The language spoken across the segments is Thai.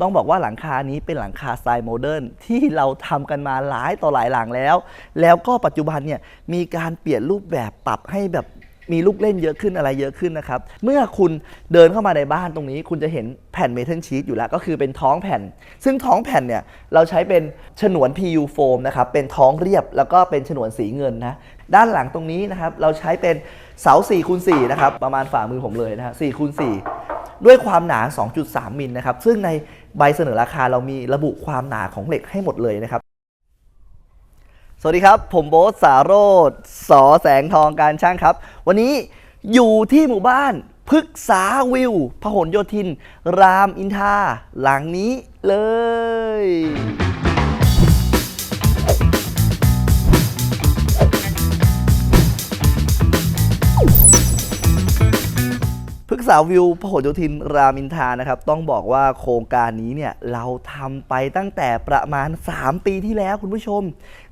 ต้องบอกว่าหลังคานี้เป็นหลังคาสไตล์โมเดิร์นที่เราทำกันมาหลายต่อหลายหลังแล้ว แล้วก็ปัจจุบันเนี่ยมีการเปลี่ยนรูปแบบปรับให้แบบมีลูกเล่นเยอะขึ้นอะไรเยอะขึ้นนะครับ เมื่อคุณเดินเข้ามาในบ้านตรงนี้ คุณจะเห็นแผ่นเมทัลชีตอยู่แล้ว ก็คือเป็นท้องแผ่น ซึ่งท้องแผ่นเนี่ยเราใช้เป็นฉนวน PU โฟมนะครับ เป็นท้องเรียบแล้วก็เป็นฉนวนสีเงินนะ ด้านหลังตรงนี้นะครับ เราใช้เป็นเสา4คูณ4นะครับ ประมาณฝ่ามือผมเลยนะฮะ4คูณ4 ด้วยความหนา 2.3 มิลนะครับ ซึ่งในใบเสนอราคาเรามีระบุความหนาของเหล็กให้หมดเลยนะครับ สวัสดีครับ ผมโบ๊ทสาโรธสอแสงทองการช่างครับ วันนี้อยู่ที่หมู่บ้านพฤกษาวิวพหลโยธิน รามอินทราหลังนี้เลย พฤกษาวิวพหลโยธินรามินทานะครับ ต้องบอกว่าโครงการนี้เนี่ยเราทำไปตั้งแต่ประมาณ 3 ปีที่แล้วคุณผู้ชม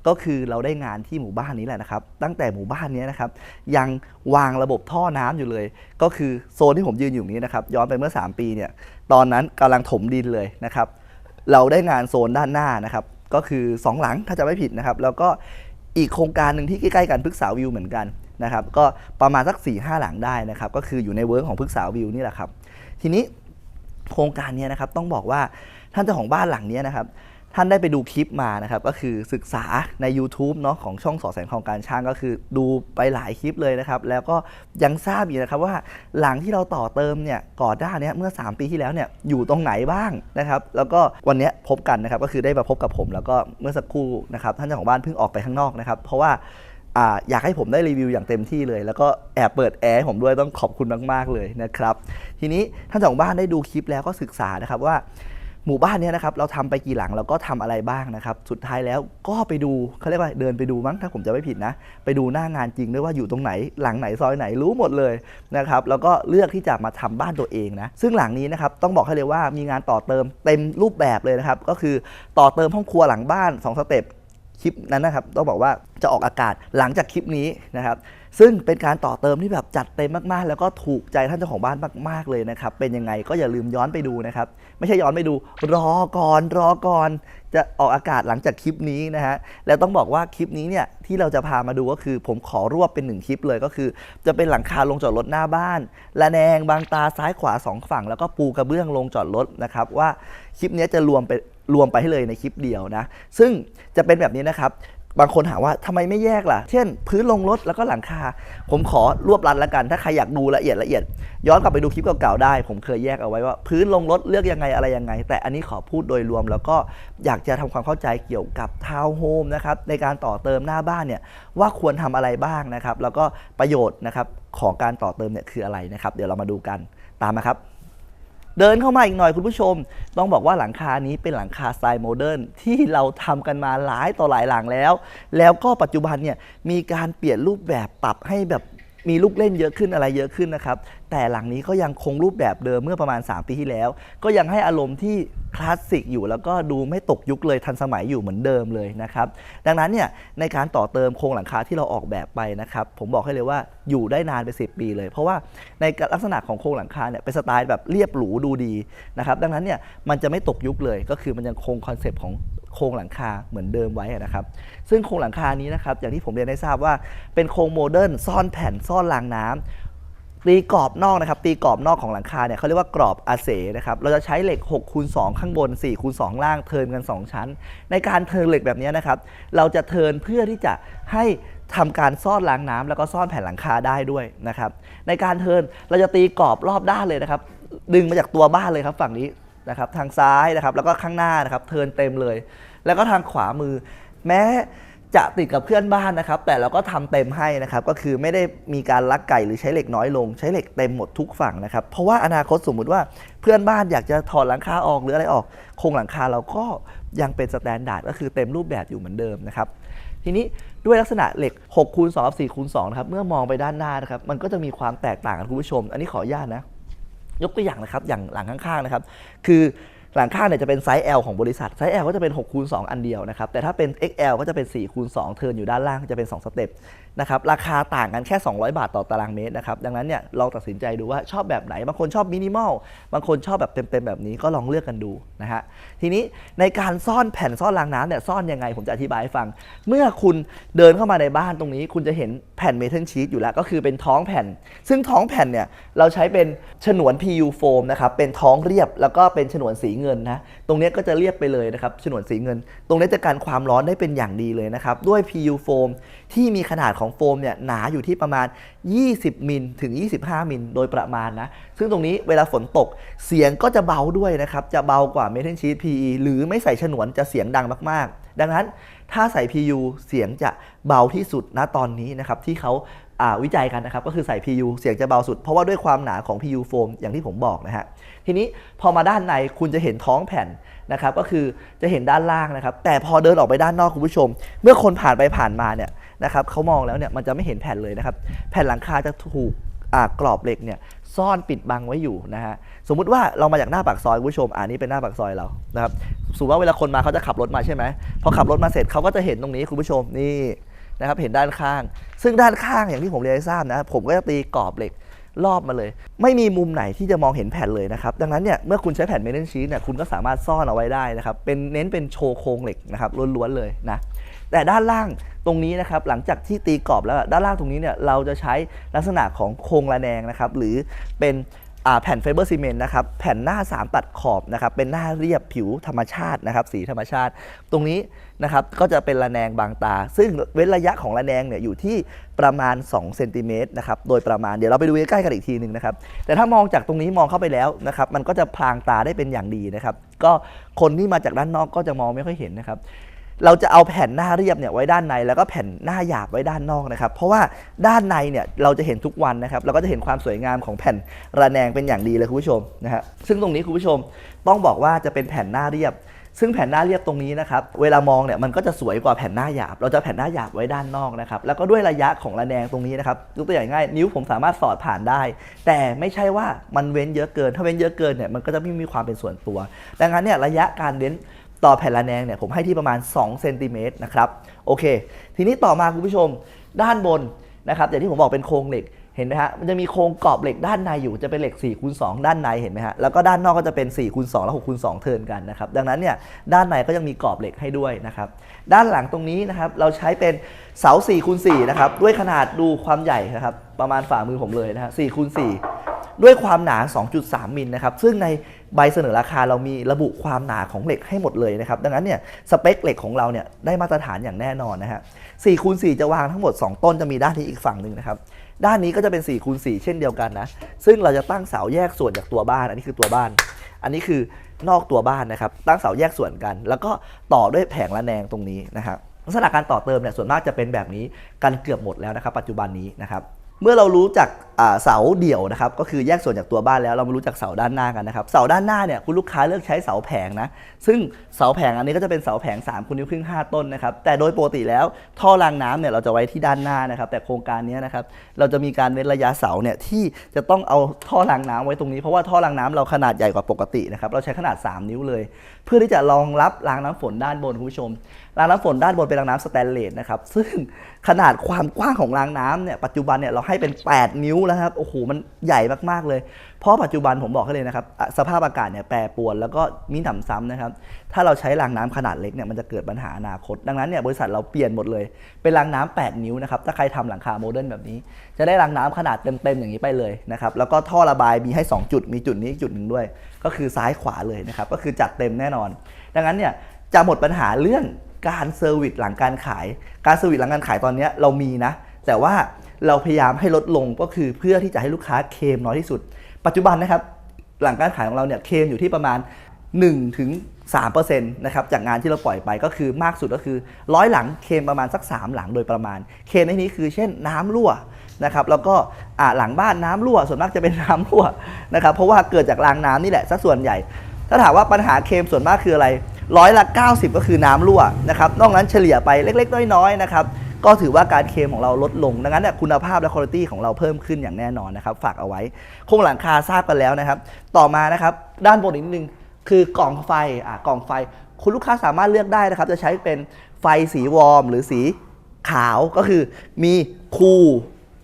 ก็คือเราได้งานที่หมู่บ้านนี้แหละนะครับ ตั้งแต่หมู่บ้านนี้นะครับ ยังวางระบบท่อน้ำอยู่เลย ก็คือโซนที่ผมยืนอยู่นี้นะครับ ย้อนไปเมื่อ 3 ปีเนี่ยตอนนั้นกำลังถมดินเลยนะครับ เราได้งานโซนด้านหน้านะครับ ก็คือ 2 หลังถ้าจะไม่ผิดนะครับ แล้วก็อีกโครงการหนึ่งที่ใกล้ๆกันพฤกษาวิวเหมือนกัน นะครับก็ประมาณสัก4ี่ห้าหลังได้นะครับก็คืออยู่ในเวิร์กของพฤกษาวิวนี่แหละครับทีนี้โครงการเนี้นะครับต้องบอกว่าท่านเจ้าของบ้านหลังเนี้ยนะครับท่านได้ไปดูคลิปมานะครับก็คือศึกษาใน YouTube เนาะของช่องสอแสงทองการช่างก็คือดูไปหลายคลิปเลยนะครับ แล้วก็ยังทราบอีกนะครับว่าหลังที่เราต่อเติมเนี่ยก่อนหน้าเนี้ยเมื่อ 3 ปีที่แล้วเนี่ยอยู่ตรงไหนบ้างนะครับ แล้วก็วันนี้พบกันนะครับก็คือได้มาพบกับผม แล้วก็เมื่อสักครู่นะครับท่านเจ้าของบ้านเพิ่งออกไปข้างนอกนะครับ เพราะว่า อยากให้ผมได้รีวิวอย่างเต็มที่เลย แล้วก็แอบเปิดแอร์ผมด้วยต้องขอบคุณมาก ๆ เลยนะครับ ทีนี้ท่านเจ้าของบ้านได้ดูคลิปแล้วก็ศึกษานะครับว่าหมู่บ้านนี้นะครับเราทำไปกี่หลังแล้วก็ทำอะไรบ้างนะครับ สุดท้ายแล้วก็ไปดูเขาเรียกว่าเดินไปดูมั้งถ้าผมจะไม่ผิดนะ ไปดูหน้างานจริงด้วยว่าอยู่ตรงไหนหลังไหนซอยไหนรู้หมดเลยนะครับแล้วก็เลือกที่จะมาทำบ้านตัวเองนะซึ่งหลังนี้นะครับต้องบอกให้เลยว่ามีงานต่อเติมเต็มรูปแบบเลยนะครับก็คือต่อเติมห้องครัวหลังบ้าน 2 สเต็ป คลิปนั้นนะครับต้องบอกว่าจะออกอากาศหลังจากคลิปนี้นะครับ ซึ่งเป็นการต่อเติมที่แบบจัดเต็มมากๆ แล้วก็ถูกใจท่านเจ้าของบ้านมาก ๆเลยนะครับ เป็นยังไงก็อย่าลืมย้อนไปดูนะครับ ไม่ใช่ย้อนไปดู รอก่อนรอก่อน จะออกอากาศหลังจากคลิปนี้นะฮะแล้วต้องบอกว่าคลิปนี้เนี่ยที่เราจะพามาดูก็คือ ผมขอรวบเป็นหนึ่งคลิปเลยก็คือ จะเป็นหลังคาลงจอดรถหน้าบ้านระแนงบางตาซ้ายขวาสองฝั่ง แล้วก็ปูกระเบื้องลงจอดรถนะครับว่าคลิปนี้จะรวมไป รวมไปให้เลยในคลิปเดียวนะ ซึ่งจะเป็นแบบนี้นะครับ บางคนถามว่าทำไมไม่แยกล่ะ เช่น พื้นลงรถแล้วก็หลังคา ผมขอรวบรัดแล้วกัน ถ้าใครอยากดูละเอียดละเอียด ย้อนกลับไปดูคลิปเก่าๆได้ ผมเคยแยกเอาไว้ว่า พื้นลงรถเลือกยังไงอะไรยังไง แต่อันนี้ขอพูดโดยรวมแล้วก็อยากจะทำความเข้าใจเกี่ยวกับทาวน์โฮมนะครับในการต่อเติมหน้าบ้านเนี่ยว่าควรทำอะไรบ้างนะครับ แล้วก็ประโยชน์นะครับของการต่อเติมเนี่ยคืออะไรนะครับ เดี๋ยวเรามาดูกันตามมาครับ เดินเข้ามาอีกหน่อยคุณผู้ชม ต้องบอกว่าหลังคานี้เป็นหลังคาสไตล์โมเดิร์นที่เราทำกันมาหลายต่อหลายหลังแล้ว แล้วก็ปัจจุบันเนี่ยมีการเปลี่ยนรูปแบบปรับให้แบบ มีลูกเล่นเยอะขึ้นอะไรเยอะขึ้นนะครับ แต่หลังนี้ก็ยังคงรูปแบบเดิมเมื่อประมาณ 3 ปีที่แล้ว ก็ยังให้อารมณ์ที่คลาสสิกอยู่ แล้วก็ดูไม่ตกยุคเลยทันสมัยอยู่เหมือนเดิมเลยนะครับ ดังนั้นเนี่ยในการต่อเติมโครงหลังคาที่เราออกแบบไปนะครับ ผมบอกให้เลยว่าอยู่ได้นานไป10 ปีเลย เพราะว่าในลักษณะของโครงหลังคาเนี่ยเป็นสไตล์แบบเรียบหรูดูดีนะครับ ดังนั้นเนี่ยมันจะไม่ตกยุคเลย ก็คือมันยังคงคอนเซปต์ของ โครงหลังคาเหมือนเดิมไว้นะครับ ซึ่งโครงหลังคานี้นะครับ อย่างที่ผมเรียนได้ทราบว่าเป็นโครงโมเดิร์นซ่อนแผ่นซ่อนรางน้ำตีกรอบนอกนะครับตีกรอบนอกของหลังคาเนี่ยเขาเรียกว่ากรอบอาเสนะครับเราจะใช้เหล็ก6คูณ2ข้างบน4คูณ2ล่างเทินกัน 2 ชั้น ในการเทินเหล็กแบบนี้นะครับ เราจะเทินเพื่อที่จะให้ทำการซ่อนล้างน้ำแล้วก็ซ่อนแผ่นหลังคาได้ด้วยนะครับ ในการเทินเราจะตีกรอบรอบด้านเลยนะครับ ดึงมาจากตัวบ้านเลยครับฝั่งนี้ นะครับทางซ้ายนะครับแล้วก็ข้างหน้านะครับเทินเต็มเลย แล้วก็ทางขวามือ แม้จะติดกับเพื่อนบ้านนะครับ แต่เราก็ทำเต็มให้นะครับ ก็คือไม่ได้มีการลักไก่หรือใช้เหล็กน้อยลง ใช้เหล็กเต็มหมดทุกฝั่งนะครับ เพราะว่าอนาคตสมมุติว่าเพื่อนบ้านอยากจะถอดหลังคาออกหรืออะไรออก โครงหลังคาเราก็ยังเป็นสแตนดาร์ดก็คือเต็มรูปแบบอยู่เหมือนเดิมนะครับ ทีนี้ด้วยลักษณะเหล็ก6คูณ2 4คูณ2นะครับ เมื่อมองไปด้านหน้านะครับ มันก็จะมีความแตกต่างกันคุณผู้ชม อันนี้ขออนุญาตนะ ยกตัวอย่างนะครับ อย่างหลังข้างๆนะครับ คือหลังข้างเนี่ยจะเป็นไซส์ L ของบริษัท ไซส์ L ก็จะเป็น6คูณ2อันเดียวนะครับ แต่ถ้าเป็น XL ก็จะเป็น4คูณ2เทิร์นอยู่ด้านล่างจะเป็น 2 สเต็ป นะครับราคาต่างกันแค่ 200 บาทต่อตารางเมตรนะครับดังนั้นเนี่ยลองตัดสินใจดูว่าชอบแบบไหน บางคนชอบมินิมอลบางคนชอบแบบเต็มๆแบบนี้ก็ลองเลือกกันดูนะฮะทีนี้ในการซ่อนแผ่นซ่อนรางน้ำเนี่ยซ่อนยังไงผมจะอธิบายให้ฟัง เมื่อคุณเดินเข้ามาในบ้านตรงนี้ คุณจะเห็นแผ่นเมทัลชีตอยู่แล้วก็คือเป็นท้องแผ่น ซึ่งท้องแผ่นเนี่ยเราใช้เป็นฉนวน PU โฟมนะครับเป็นท้องเรียบแล้วก็เป็นฉนวนสีเงินนะตรงนี้ก็จะเรียบไปเลยนะครับฉนวนสีเงิน ตรงนี้จะกันความร้อนได้เป็นอย่างดีเลยนะครับด้วย PU โฟมที่มีขนาดของโฟมเนี่ยหนาอยู่ที่ประมาณ 20 มิลถึง 25 มิลโดยประมาณนะ ซึ่งตรงนี้เวลาฝนตกเสียงก็จะเบาด้วยนะครับ จะเบากว่าเมทัลชีต PE หรือไม่ใส่ฉนวนจะเสียงดังมากๆ ดังนั้นถ้าใส่ PU เสียงจะเบาที่สุดณตอนนี้นะครับที่เขาอ่าวิจัยกันนะครับก็คือใส่ PU เสียงจะเบาสุด เพราะว่าด้วยความหนาของ PU โฟมอย่างที่ผมบอกนะฮะ ทีนี้พอมาด้านในคุณจะเห็นท้องแผ่นนะครับก็คือจะเห็นด้านล่างนะครับ แต่พอเดินออกไปด้านนอกคุณผู้ชม เมื่อคนผ่านไปผ่านมาเนี่ยนะครับเขามองแล้วเนี่ยมันจะไม่เห็นแผ่นเลยนะครับ แผ่นหลังคาจะถูกกรอบเหล็กเนี่ยซ่อนปิดบังไว้อยู่นะฮะสมมุติว่าเรามาจากหน้าปากซอยคุณผู้ชมอ่านี่เป็นหน้าปากซอยเรานะครับสมมติว่าเวลาคนมาเขาจะขับรถมาใช่ไหมพอขับรถมาเสร็จเขาก็จะเห็นตรงนี้คุณผู้ชมนี่นะครับเห็นด้านข้าง ซึ่งด้านข้างอย่างที่ผมเรียนให้ทราบนะผมก็จะตีกรอบเหล็ก รอบมาเลย ไม่มีมุมไหนที่จะมองเห็นแผ่นเลยนะครับ ดังนั้นเนี่ยเมื่อคุณใช้แผ่นเมทัลชีสเนี่ยคุณก็สามารถซ่อนเอาไว้ได้นะครับ เป็นเน้นเป็นโชว์โครงเหล็กนะครับล้วนๆเลยนะแต่ด้านล่างตรงนี้นะครับหลังจากที่ตีกรอบแล้วด้านล่างตรงนี้เนี่ยเราจะใช้ลักษณะของโครงระแนงนะครับหรือเป็น แผ่นไฟเบอร์ซีเมนต์นะครับแผ่นหน้า 3 ตัดขอบนะครับเป็นหน้าเรียบผิวธรรมชาตินะครับสีธรรมชาติ ตรงนี้นะครับก็จะเป็นระแนงบางตา ซึ่งเว้นระยะของระแนงเนี่ยอยู่ที่ประมาณ2เซนติเมตรนะครับโดยประมาณเดี๋ยวเราไปดูใกล้ๆกันอีกทีหนึ่งนะครับแต่ถ้ามองจากตรงนี้มองเข้าไปแล้วนะครับมันก็จะพรางตาได้เป็นอย่างดีนะครับก็คนที่มาจากด้านนอกก็จะมองไม่ค่อยเห็นนะครับ เราจะเอาแผ่นหน้าเรียบเนี่ยไว้ด้านในแล้วก็แผ่นหน้าหยาบไว้ด้านนอกนะครับ เพราะว่าด้านในเนี่ยเราจะเห็นทุกวันนะครับเราก็จะเห็นความสวยงามของแผ่นระแนงเป็นอย่างดีเลยคุณผู้ชมนะฮะซึ่งตรงนี้คุณผู้ชมต้องบอกว่าจะเป็นแผ่นหน้าเรียบ ซึ่งแผ่นหน้าเรียบตรงนี้นะครับเวลามองเนี่ยมันก็จะสวยกว่าแผ่นหน้าหยาบ เราจะแผ่นหน้าหยาบไว้ด้านนอกนะครับแล้วก็ด้วยระยะของระแนงตรงนี้นะครับยกตัวอย่างง่ายนิ้วผมสามารถสอดผ่านได้ แต่ไม่ใช่ว่ามันเว้นเยอะเกิน ถ้าเว้นเยอะเกินเนี่ยมันก็จะไม่มีความเป็นส่วนตัว ดังนั้นเนี่ยระยะการเว้น ต่อแผ่นระแนงเนี่ยผมให้ที่ประมาณ2เซนติเมตรนะครับโอเค ทีนี้ต่อมาคุณผู้ชมด้านบนนะครับอย่างที่ผมบอกเป็นโครงเหล็กเห็นไหมฮะมันจะมีโครงกรอบเหล็กด้านในอยู่จะเป็นเหล็ก4คูณ2ด้านในเห็นไหมฮะแล้วก็ด้านนอกก็จะเป็น4คูณ2และ6คูณ2เทิร์นกันนะครับดังนั้นเนี่ยด้านในก็ยังมีกรอบเหล็กให้ด้วยนะครับด้านหลังตรงนี้นะครับเราใช้เป็นเสา4คูณ4นะครับด้วยขนาดดูความใหญ่นะครับประมาณฝ่ามือผมเลยนะฮะ4คูณ4 ด้วยความหนา 2.3 มิลนะครับ ซึ่งในใบเสนอราคาเรามีระบุความหนาของเหล็กให้หมดเลยนะครับ ดังนั้นเนี่ยสเปคเหล็กของเราเนี่ยได้มาตรฐานอย่างแน่นอนนะฮะ4คูณ4จะวางทั้งหมด 2 ต้นจะมีด้านนี้อีกฝั่งหนึ่งนะครับ ด้านนี้ก็จะเป็น4คูณ4เช่นเดียวกันนะ ซึ่งเราจะตั้งเสาแยกส่วนจากตัวบ้าน อันนี้คือตัวบ้าน อันนี้คือนอกตัวบ้านนะครับ ตั้งเสาแยกส่วนกัน แล้วก็ต่อด้วยแผงระแนงตรงนี้นะครับลักษณะการต่อเติมเนี่ยส่วนมากจะเป็นแบบนี้กันเกือบหมดแล้วนะครับ ปัจจุบันนี้นะครับ เมื่อเรารู้จัก เสาเดี่ยวนะครับก็คือแยกส่วนจากตัวบ้านแล้วเรามารู้จักเสาด้านหน้ากันนะครับเสาด้านหน้าเนี่ยคุณลูกค้าเลือกใช้เสาแผงนะซึ่งเสาแผงอันนี้ก็จะเป็นเสาแผง3คูณนิ้วครึ่ง5ต้นนะครับแต่โดยปกติแล้วท่อรางน้ำเนี่ยเราจะไว้ที่ด้านหน้านะครับแต่โครงการนี้นะครับเราจะมีการเว้นระยะเสาเนี่ยที่จะต้องเอาท่อรางน้ำไว้ตรงนี้เพราะว่าท่อรางน้ำเราขนาดใหญ่กว่าปกตินะครับเราใช้ขนาด 3 นิ้วเลย เพื่อที่จะรองรับรางน้ำฝนด้านบนคุณผู้ชม รางน้ำฝนด้านบนเป็นรางน้ำสแตนเลสนะครับซึ่งขนาดความกว้างของรางน้ำเนี่ยปัจจุบันเนี่ยเราให้เป็น 8 นิ้วแล้วครับ โอ้โห มันใหญ่มาก ๆ เลย เพราะปัจจุบันผมบอกให้เลยนะครับ สภาพอากาศเนี่ยแปรปรวน แล้วก็มีหนำซ้ำนะครับ ถ้าเราใช้รางน้ำขนาดเล็กเนี่ย มันจะเกิดปัญหาอนาคต ดังนั้นเนี่ย บริษัทเราเปลี่ยนหมดเลย เป็นรางน้ำ8นิ้วนะครับ ถ้าใครทำหลังคาโมเดิร์นแบบนี้ จะได้รางน้ำขนาดเต็ม ๆ อย่างนี้ไปเลยนะครับ แล้วก็ท่อระบายมีให้ 2 จุด มีจุดนี้อีกจุดหนึ่งด้วย ก็คือซ้ายขวาเลยนะครับ ก็คือจัดเต็มแน่นอน ดังนั้นเนี่ย จะหมดปัญหาเรื่องการเซอร์วิสหลังการขาย การเซอร์วิสหลังการขายตอนนี้เรามีนะ แต่ว่า เราพยายามให้ลดลงก็คือเพื่อที่จะให้ลูกค้าเคมน้อยที่สุด ปัจจุบันนะครับหลังการขายของเราเนี่ยเคมอยู่ที่ประมาณ 1 ถึง3%นะครับจากงานที่เราปล่อยไปก็คือมากสุดก็คือร้อยหลังเคมประมาณสัก 3 หลังโดยประมาณ เคมในนี้คือเช่นน้ำรั่วนะครับแล้วก็หลังบ้านน้ำรั่ว ส่วนมากจะเป็นน้ำรั่วนะครับเพราะว่าเกิดจากรางน้ำนี่แหละซะส่วนใหญ่ ถ้าถามว่าปัญหาเคมส่วนมากคืออะไรร้อยละ 90 ก็คือน้ำรั่วนะครับนอกนั้นเฉลี่ยไปเล็ก ๆ น้อยๆนะครับ ก็ถือว่าการเคลมของเราลดลง ดังนั้นเนี่ยคุณภาพและคุณภาพของเราเพิ่มขึ้นอย่างแน่นอนนะครับ ฝากเอาไว้โครงหลังคาทราบกันแล้วนะครับ ต่อมานะครับ ด้านบนอีกนิดนึงคือกล่องไฟอะกล่องไฟ คุณลูกค้าสามารถเลือกได้นะครับ จะใช้เป็นไฟสีวอร์ม หรือสีขาวก็คือมีคูล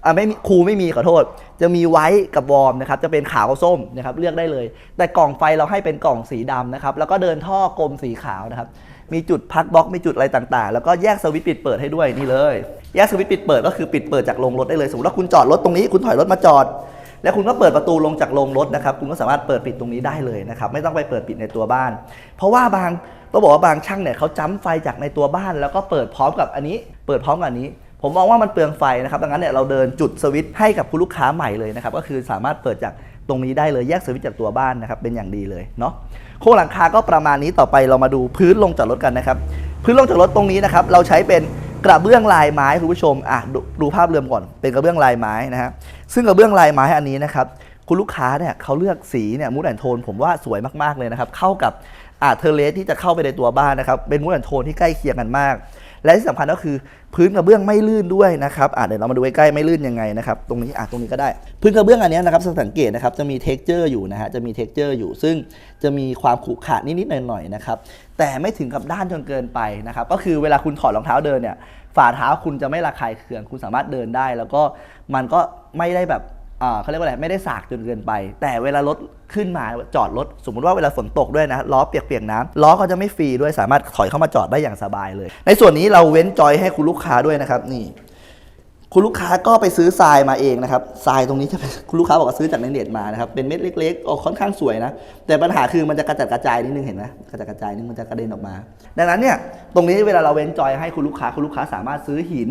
อ่าไม่มีคูลไม่มีขอโทษ จะมีไว้กับวอร์มนะครับจะเป็นขาวกับส้มนะครับเลือกได้เลย แต่กล่องไฟเราให้เป็นกล่องสีดำนะครับแล้วก็เดินท่อกลมสีขาวนะครับ มีจุดพักบล็อกมีจุดอะไรต่างๆ แล้วก็แยกสวิตช์ปิดเปิดให้ด้วยนี่เลย แยกสวิตช์ปิดเปิดก็คือปิดเปิดจากโรงรถได้เลยสมมติว่าคุณจอดรถตรงนี้คุณถอยรถมาจอด แล้วคุณก็เปิดประตูลงจากโรงรถนะครับคุณก็สามารถเปิดปิดตรงนี้ได้เลยนะครับไม่ต้องไปเปิดปิดในตัวบ้าน เพราะว่าบางต้องบอกว่าบางช่างเนี่ยเขาจ้ำไฟจากในตัวบ้าน แล้วก็เปิดพร้อมกับอันนี้ เปิดพร้อมกับอันนี้ผมมองว่ามันเปลืองไฟนะครับ ดังนั้นเนี่ยเราเดินจุดสวิตช์ให้กับคุณลูกค้าใหม่เลยนะครับ ก็คือสามารถเปิดจาก ตรงนี้ได้เลยแยกสวิตช์จากตัวบ้านนะครับเป็นอย่างดีเลยเนาะโครงหลังคาก็ประมาณนี้ต่อไปเรามาดูพื้นลงจากรถกันนะครับ พื้นลงจากรถตรงนี้นะครับเราใช้เป็นกระเบื้องลายไม้คุณผู้ชมอะดดูภาพเรือมก่อนเป็นกระเบื้องลายไม้นะฮะซึ่งกระเบื้องลายไม้อันนี้นะครับคุณลูกค้าเนี่ยเขาเลือกสีเนี่ยมูดแอนโทนผมว่าสวยมากๆเลยนะครับเข้ากับอ่าเทอร์เลสที่จะเข้าไปในตัวบ้านนะครับเป็นมูดแอนโทนที่ใกล้เคียงกันมาก และที่สำคัญก็คือพื้นกระเบื้องไม่ลื่นด้วยนะครับอะเดี๋ยวเรามาดูใกล้ๆไม่ลื่นยังไงนะครับตรงนี้อะตรงนี้ก็ได้ พื้นกระเบื้องอันนี้นะครับสังเกตนะครับจะมีเท็กเจอร์อยู่นะฮะจะมีเท็กเจอร์อยู่ ซึ่งจะมีความขรุขระนิดๆหน่อยๆนะครับแต่ไม่ถึงกับด้านจนเกินไปนะครับก็คือเวลาคุณถอดรองเท้าเดินเนี่ยฝ่าเท้าคุณจะไม่ระคายเคืองคุณสามารถเดินได้ แล้วก็มันก็ไม่ได้แบบ เขาเรียกว่าอะไรไม่ได้สากจนเกินไป แต่เวลารถขึ้นมาจอดรถสมมุติว่าเวลาฝนตกด้วยนะล้อเปียกๆน้ำล้อก็จะไม่ฟรีด้วยสามารถถอยเข้ามาจอดได้อย่างสบายเลย ในส่วนนี้เราเว้นจอยให้คุณลูกค้าด้วยนะครับนี่ คุณลูกค้าก็ไปซื้อทรายมาเองนะครับทรายตรงนี้จะเป็นคุณลูกค้าบอกว่าซื้อจากในเน็ตมานะครับเป็นเม็ดเล็กๆออกค่อนข้างสวยนะ แต่ปัญหาคือมันจะกระจัดกระจายนิดนึงเห็นไหมกระจัดกระจายนิดมันจะกระเด็นออกมา ดังนั้นเนี่ยตรงนี้เวลาเราเว้นจอยให้คุณลูกค้าคุณลูกค้าสามารถซื้อหิน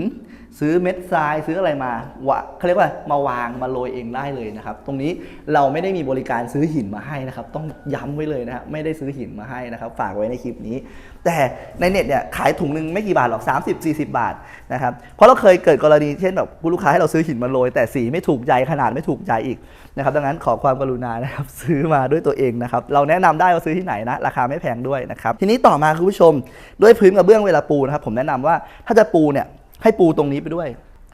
ซื้อเม็ดทรายซื้ออะไรมาวะเขาเรียกว่ามาวางมาโรยเองได้เลยนะครับตรงนี้เราไม่ได้มีบริการซื้อหินมาให้นะครับต้องย้ำไว้เลยนะครับไม่ได้ซื้อหินมาให้นะครับฝากไว้ในคลิปนี้ แต่ในเน็ตเนี่ยขายถุงหนึ่งไม่กี่บาทหรอก 30-40 บาทนะครับเพราะเราเคยเกิดกรณีเช่นแบบลูกค้าให้เราซื้อหินมาโรยแต่สีไม่ถูกใจขนาดไม่ถูกใจอีกนะครับดังนั้นขอความกรุณานะครับซื้อมาด้วยตัวเองนะครับเราแนะนำได้ว่าซื้อที่ไหนนะราคาไม่แพงด้วยนะครับทีนี้ต่อมาคุณผู้ชมด้วยพื้นกระเบื้องเวลาปูนะครับผมแนะนำว่าถ้าจะปูเนี่ยให้ปูตรงนี้ไปด้วย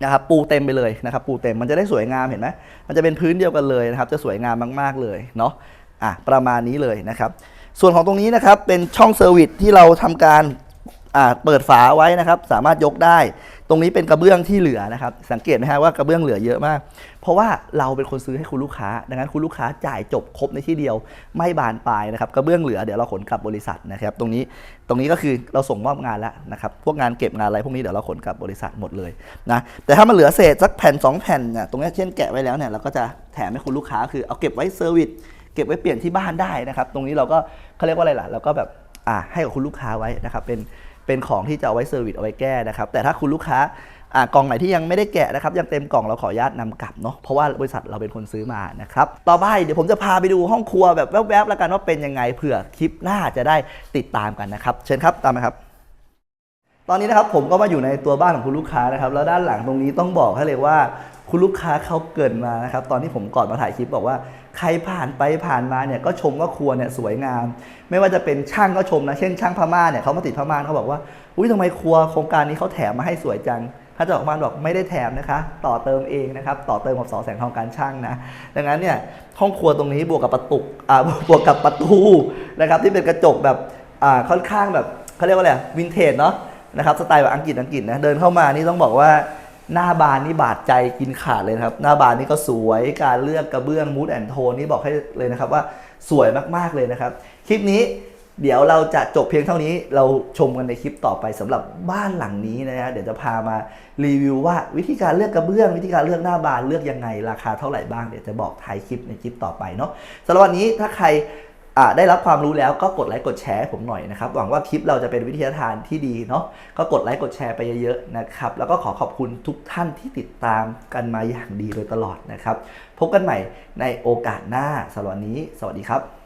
นะครับปูเต็มไปเลยนะครับปูเต็มมันจะได้สวยงามเห็นไหมมันจะเป็นพื้นเดียวกันเลยนะครับจะสวยงามมาก ๆเลยเนาะอะประมาณนี้เลยนะครับ ส่วนของตรงนี้นะครับเป็นช่องเซอร์วิสที่เราทำการเปิดฝาไว้นะครับ สามารถยกได้ ตรงนี้เป็นกระเบื้องที่เหลือนะครับ สังเกตไหมฮะว่ากระเบื้องเหลือเยอะมาก เพราะว่าเราเป็นคนซื้อให้คุณลูกค้า ดังนั้นคุณลูกค้าจ่ายจบครบในที่เดียว ไม่บานปลายนะครับกระเบื้องเหลือเดี๋ยวเราขนกลับบริษัทนะครับ ตรงนี้ตรงนี้ก็คือเราส่งมอบงานแล้วนะครับพวกงานเก็บงานอะไรพวกนี้เดี๋ยวเราขนกลับบริษัทหมดเลยนะแต่ถ้ามันเหลือเศษสักแผ่นสองแผ่นเนี่ยตรงนี้เช่นแกะไว้แล้วเนี่ยเราก็จะแถมให้คุณลูกค้าคือเอาเก็บไว้เซอร์วิส ก็บไว้เปลี่ยนที่บ้านได้นะครับ ตรงนี้เราก็เขาเรียกว่าอะไรล่ะ เราก็แบบอ่าให้กับคุณลูกค้าไว้นะครับ เป็นเป็นของที่จะเอาไว้เซอร์วิสเอาไว้แก้นะครับ แต่ถ้าคุณลูกค้าอ่ากล่องไหนที่ยังไม่ได้แกะนะครับ ยังเต็มกล่องเราขออนุญาตนำกลับเนาะเพราะว่าบริษัทเราเป็นคนซื้อมานะครับ ต่อไปเดี๋ยวผมจะพาไปดูห้องครัวแบบแวบๆแล้วกันว่าเป็นยังไงเผื่อคลิปหน้าจะได้ติดตามกันนะครับ เชิญครับตามมาครับตอนนี้นะครับผมก็มาอยู่ในตัวบ้านของคุณลูกค้านะครับแล้วด้านหลังตรงนี้ต้องบอกให้เลยว่า คุณลูกค้าเขาเกินมานะครับตอนที่ผมก่อนมาถ่ายคลิปบอกว่าใครผ่านไปผ่านมาเนี่ยก็ชมว่าครัวเนี่ยสวยงาม ไม่ว่าจะเป็นช่างก็ชมนะเช่นช่างพม่าเนี่ยเขามาติดพม่าเขาบอกว่าอุ้ยทำไมครัวโครงการนี้เขาแถมมาให้สวยจังถ้าจ้าของบ้าบอกไม่ได้แถมนะคะ ต่อเติมเองนะครับ ต่อเติมกับสอแสงทองการช่างนะ ดังนั้นเนี่ยห้องครัวตรงนี้บวกกับประตูอ่าบวกกับประตูนะครับที่เป็นกระจกแบบอ่าค่อนข้างแบบเขาเรียกว่าอะไรวินเทจเนาะนะครับสไตล์แบบอังกฤษอังกฤษนะเดินเข้ามานี่ต้องบอกว่า หน้าบานนี่บาดใจกินขาดเลยครับ หน้าบานนี่ก็สวยการเลือกกระเบื้องมูดแอนโทนนี่บอกให้เลยนะครับว่าสวยมากๆเลยนะครับ คลิปนี้เดี๋ยวเราจะจบเพียงเท่านี้เราชมกันในคลิปต่อไปสำหรับบ้านหลังนี้นะฮะเดี๋ยวจะพามารีวิวว่าวิธีการเลือกกระเบื้อง วิธีการเลือกหน้าบานเลือกยังไง ราคาเท่าไหร่บ้างเดี๋ยวจะบอกท้ายคลิปในคลิปต่อไปเนาะสำหรับวันนี้ถ้าใคร ได้รับความรู้แล้วก็กดไลค์กดแชร์ผมหน่อยนะครับหวังว่าคลิปเราจะเป็นวิทยาทานที่ดีเนาะก็กดไลค์กดแชร์ไปเยอะๆนะครับแล้วก็ขอขอบคุณทุกท่านที่ติดตามกันมาอย่างดีโดยตลอดนะครับ พบกันใหม่ในโอกาสหน้าสำหรับวันนี้ สวัสดีครับ